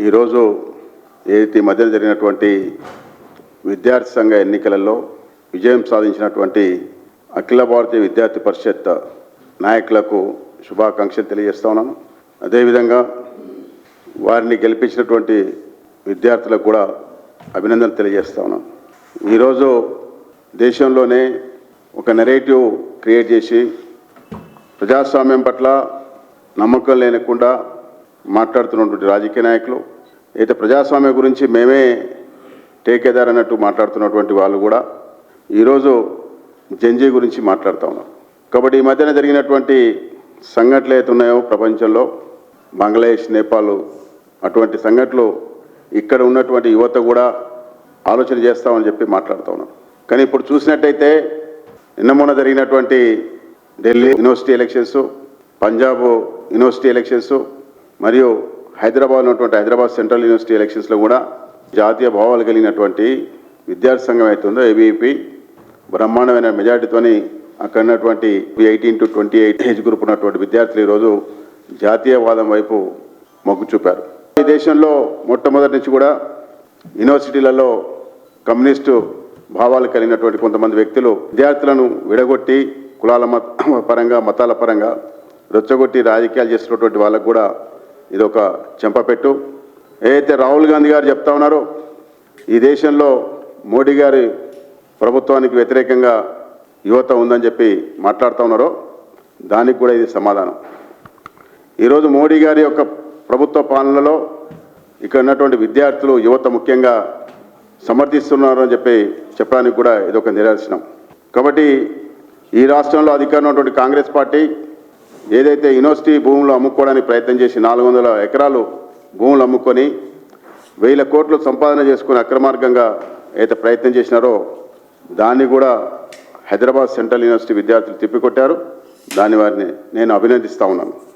ఈరోజు ఏదైతే ఈ మధ్యన జరిగినటువంటి విద్యార్థి సంఘ ఎన్నికలలో విజయం సాధించినటువంటి అఖిల భారతీయ విద్యార్థి పరిషత్ నాయకులకు శుభాకాంక్షలు తెలియజేస్తా ఉన్నాను అదేవిధంగా వారిని గెలిపించినటువంటి విద్యార్థులకు కూడా అభినందనలు తెలియజేస్తా ఉన్నాను ఈరోజు దేశంలోనే ఒక నెరేటివ్ క్రియేట్ చేసి ప్రజాస్వామ్యం పట్ల నమ్మకం లేనకుండా మాట్లాడుతున్నటువంటి రాజకీయ నాయకులు అయితే ప్రజాస్వామ్యం గురించి మేమే టేకేదార్ అన్నట్టు మాట్లాడుతున్నటువంటి వాళ్ళు కూడా ఈరోజు జంజీ గురించి మాట్లాడుతూ ఉన్నారు. కాబట్టి ఈ మధ్యన జరిగినటువంటి సంఘటనలు అయితే ఉన్నాయో ప్రపంచంలో బంగ్లాదేశ్ నేపాల్ అటువంటి సంఘటనలు ఇక్కడ ఉన్నటువంటి యువత కూడా ఆలోచన చేస్తామని చెప్పి మాట్లాడుతూ ఉన్నాం కానీ ఇప్పుడు చూసినట్టయితే నిన్న మొన్న జరిగినటువంటి Delhi university elections Punjab university elections మరియు హైదరాబాద్ ఉన్నటువంటి హైదరాబాద్ సెంట్రల్ యూనివర్సిటీ ఎలక్షన్స్లో కూడా జాతీయ భావాలు కలిగినటువంటి విద్యార్థి సంఘం అవుతుందో ఏబీపీ బ్రహ్మాండమైన మెజార్టీతోని అక్కడ ఉన్నటువంటి eighteen to twenty eight age group ఉన్నటువంటి విద్యార్థులు ఈరోజు జాతీయవాదం వైపు మొగ్గు చూపారు. ఈ దేశంలో మొట్టమొదటి నుంచి కూడా యూనివర్సిటీలలో కమ్యూనిస్టు భావాలు కలిగినటువంటి కొంతమంది వ్యక్తులు విద్యార్థులను విడగొట్టి కులాల మత పరంగా మతాల పరంగా రెచ్చగొట్టి రాజకీయాలు చేస్తున్నటువంటి వాళ్ళకు కూడా ఇది ఒక చెంపపెట్టు. ఏదైతే రాహుల్ గాంధీ గారు చెప్తా ఉన్నారో ఈ దేశంలో మోడీ గారి ప్రభుత్వానికి వ్యతిరేకంగా యువత ఉందని చెప్పి మాట్లాడుతూ ఉన్నారో దానికి కూడా ఇది సమాధానం. ఈరోజు మోడీ గారి యొక్క ప్రభుత్వ పాలనలో ఇక్కడ ఉన్నటువంటి విద్యార్థులు యువత ముఖ్యంగా సమర్థిస్తున్నారు అని చెప్పి చెప్పడానికి కూడా ఇది ఒక నిదర్శనం. కాబట్టి ఈ రాష్ట్రంలో అధికారంలో ఉన్నటువంటి కాంగ్రెస్ పార్టీ ఏదైతే యూనివర్సిటీ భూములు అమ్ముకోవడానికి ప్రయత్నం చేసి నాలుగు వందల ఎకరాలు భూములు అమ్ముకొని వేల కోట్లు సంపాదన చేసుకుని అక్రమార్గంగా అయితే ప్రయత్నం చేసినారో దాన్ని కూడా హైదరాబాద్ సెంట్రల్ యూనివర్సిటీ విద్యార్థులు తిప్పికొట్టారు. దాని వారిని నేను అభినందిస్తూ ఉన్నాను.